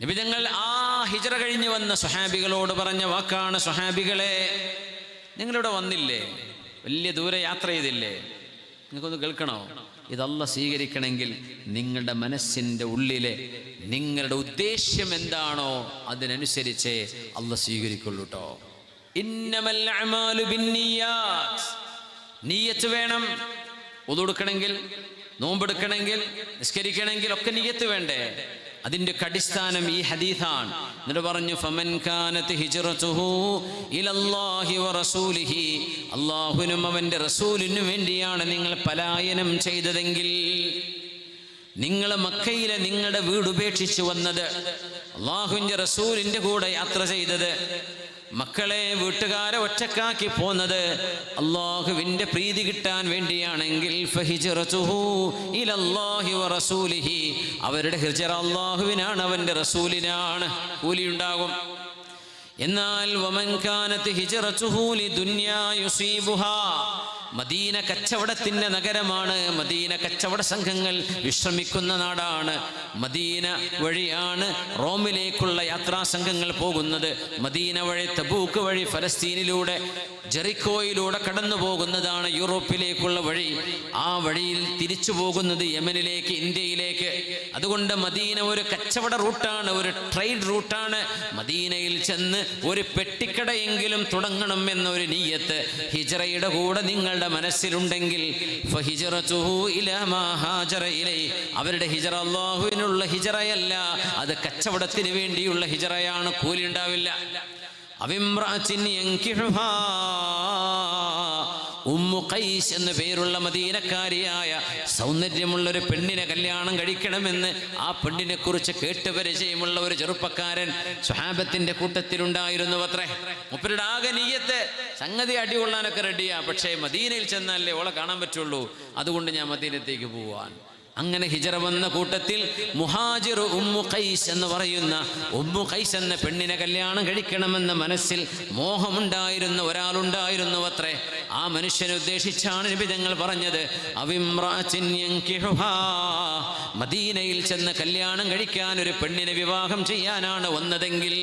നിബിതങ്ങൾ ആ ഹിജറ കഴിഞ്ഞു വന്ന സ്വഹാബികളോട് പറഞ്ഞ വാക്കാണ് സ്വഹാബികളെ നിങ്ങളിവിടെ വന്നില്ലേ? വലിയ ദൂരെ യാത്ര ചെയ്തില്ലേ? നിങ്ങൾക്കൊന്ന് കേൾക്കണോ? ഇതല്ല സ്വീകരിക്കണമെങ്കിൽ നിങ്ങളുടെ മനസ്സിന്റെ ഉള്ളിലെ നിങ്ങളുടെ ഉദ്ദേശ്യം എന്താണോ അതിനനുസരിച്ച് അല്ല സ്വീകരിക്കുള്ളൂ കേട്ടോ ഇന്നമൽ അഅ്മാലു ബിന്നിയാത്ത്. നീയത്ത് വേണം. ഒതുടുക്കണമെങ്കിൽ നോമ്പെടുക്കണമെങ്കിൽ നിസ്കരിക്കണമെങ്കിൽ ഒക്കെ നീയത്ത് വേണ്ടേ? അതിന്റെ അടിസ്ഥാനം ഈ ഹദീഥാണ് എന്നിട്ട് പറഞ്ഞു ഫമൻ കാനത്ത് ഹിജ്റതുഹു ഇലല്ലാഹി വറസൂലിഹി. അല്ലാഹുവിനും അവന്റെ റസൂലിനും വേണ്ടിയാണ് നിങ്ങൾ പലായനം ചെയ്തതെങ്കിൽ നിങ്ങൾ മക്കയിലെ നിങ്ങളുടെ വീട് ഉപേക്ഷിച്ചു വന്നത്. അള്ളാഹുവിന്റെ റസൂലിന്റെ കൂടെ യാത്ര ചെയ്തത്. മക്കളെ വീട്ടുകാരെ ഒറ്റക്കാക്കി പോന്നത് അള്ളാഹുവിന്റെ പ്രീതി കിട്ടാൻ വേണ്ടിയാണെങ്കിൽ അവരുടെ ഹിജറ അള്ളാഹുവിനാണ് അവന്റെ റസൂലിനാണ്. കൂലിയുണ്ടാകും എന്നാൽ വമൻകാനത്ത് ഹിജറ ഹിജ്റതുഹു ലിദുന്യാ യുസീബുഹാ. മദീന കച്ചവടത്തിന്റെ നഗരമാണ്. മദീന കച്ചവട സംഘങ്ങൾ വിശ്രമിക്കുന്ന നാടാണ്. മദീന വഴിയാണ് റോമിലേക്കുള്ള യാത്രാ സംഘങ്ങൾ പോകുന്നത്. മദീന വഴി തബൂക്ക് വഴി ഫലസ്തീനിലൂടെ ജെറിക്കോയിലൂടെ കടന്നു പോകുന്നതാണ് യൂറോപ്പിലേക്കുള്ള വഴി. ആ വഴിയിൽ തിരിച്ചു പോകുന്നത് യമനിലേക്ക് ഇന്ത്യയിലേക്ക്. അതുകൊണ്ട് മദീന ഒരു കച്ചവട റൂട്ടാണ് ഒരു ട്രേഡ് റൂട്ടാണ്. മദീനയിൽ ചെന്ന് ഒരു പെട്ടിക്കടയെങ്കിലും തുടങ്ങണം എന്നൊരു നീയത്ത് ഹിജറയുടെ കൂടെ നിങ്ങളുടെ മനസ്സിലുണ്ടെങ്കിൽ. അവരുടെ ഹിജറ അള്ളാഹുവിനുള്ള ഹിജറയല്ല അത് കച്ചവടത്തിന് വേണ്ടിയുള്ള ഹിജറയാണ് കൂലി ഉണ്ടാവില്ല അവിമ്രാച്ചിൻ. ഉമ്മു ഖൈസ് എന്ന പേരുള്ള മദീനക്കാരിയായ സൗന്ദര്യമുള്ള ഒരു പെണ്ണിനെ കല്യാണം കഴിക്കണമെന്ന് ആ പെണ്ണിനെ കുറിച്ച് കേട്ട് പരിചയമുള്ള ഒരു ചെറുപ്പക്കാരൻ സ്വഹാബത്തിന്റെ കൂട്ടത്തിലുണ്ടായിരുന്നു അത്രേ മുപ്പരുടെ ആകെ നീയത്ത് സംഗതി അടികൊള്ളാനൊക്കെ റെഡിയാ പക്ഷേ മദീനയിൽ ചെന്നാലേ ഓളെ കാണാൻ പറ്റുള്ളൂ. അതുകൊണ്ട് ഞാൻ മദീനത്തേക്ക് പോവാൻ. അങ്ങനെ ഹിജറ വന്ന കൂട്ടത്തിൽ മുഹാജിർ ഉമ്മു ഖൈസ് എന്ന് പറയുന്ന ഉമ്മു ഖൈസ് എന്ന പെണ്ണിനെ കല്യാണം കഴിക്കണമെന്ന മനസ്സിൽ മോഹമുണ്ടായിരുന്ന ഒരാളുണ്ടായിരുന്നു അത്രേ ആ മനുഷ്യനെ ഉദ്ദേശിച്ചാണ് നിബിതങ്ങൾ പറഞ്ഞത്. മദീനയിൽ ചെന്ന് കല്യാണം കഴിക്കാൻ ഒരു പെണ്ണിനെ വിവാഹം ചെയ്യാനാണ് വന്നതെങ്കിൽ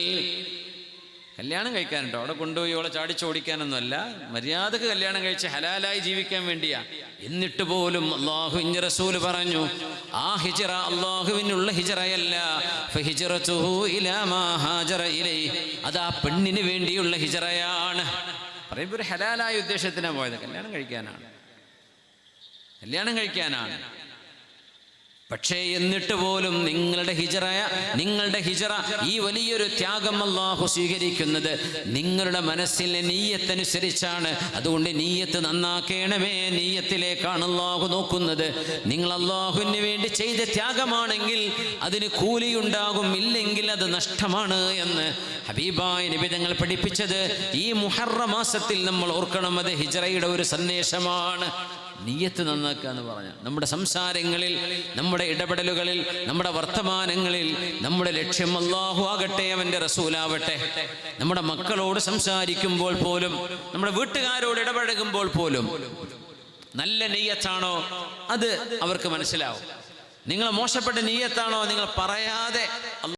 കല്യാണം കഴിക്കാൻ കഴിക്കാനുണ്ടോ. അവിടെ കൊണ്ടുപോയി അവളെ ചാടിച്ചോടിക്കാനൊന്നുമല്ല മര്യാദയ്ക്ക് കല്യാണം കഴിച്ച് ഹലാലായി ജീവിക്കാൻ വേണ്ടിയാ. എന്നിട്ട് പോലും അള്ളാഹുവിന്റെ റസൂൽ പറഞ്ഞു ആ ഹിജറ അള്ളാഹുവിനുള്ള ഹിജറയല്ല. അത് ആ പെണ്ണിന് വേണ്ടിയുള്ള ഹിജറയാണ്. പറയുമ്പോൾ ഒരു ഹലാലായ ഉദ്ദേശത്തിനാണ് പോയത്. കല്യാണം കഴിക്കാനാണ്. കല്യാണം കഴിക്കാനാണ്. പക്ഷേ എന്നിട്ട് പോലും നിങ്ങളുടെ ഹിജറയ നിങ്ങളുടെ ഹിജറ ഈ വലിയൊരു ത്യാഗം അള്ളാഹു സ്വീകരിക്കുന്നത് നിങ്ങളുടെ മനസ്സിലെ നീയത്തനുസരിച്ചാണ്. അതുകൊണ്ട് നീയത്ത് നന്നാക്കേണമേ നീയത്തിലേക്കാണ് അള്ളാഹു നോക്കുന്നത്. നിങ്ങൾ അള്ളാഹുവിന് വേണ്ടി ചെയ്ത ത്യാഗമാണെങ്കിൽ അതിന് കൂലിയുണ്ടാകും ഇല്ലെങ്കിൽ അത് നഷ്ടമാണ് എന്ന് ഹബീബായ നിബിധങ്ങൾ പഠിപ്പിച്ചത്. ഈ മുഹറ മാസത്തിൽ നമ്മൾ ഓർക്കണം അത് ഹിജറയുടെ ഒരു സന്ദേശമാണ്. നീയത്ത് നന്നാക്കുക എന്ന് പറഞ്ഞ. നമ്മുടെ സംസാരങ്ങളിൽ നമ്മുടെ ഇടപെടലുകളിൽ നമ്മുടെ വർത്തമാനങ്ങളിൽ നമ്മുടെ ലക്ഷ്യം അള്ളാഹു ആകട്ടെ അവന്റെ റസൂലാവട്ടെ. നമ്മുടെ മക്കളോട് സംസാരിക്കുമ്പോൾ പോലും നമ്മുടെ വീട്ടുകാരോട് ഇടപഴകുമ്പോൾ പോലും നല്ല നെയ്യത്താണോ അത് അവർക്ക് മനസ്സിലാവും. നിങ്ങൾ മോശപ്പെട്ട നീയത്താണോ? നിങ്ങൾ പറയാതെ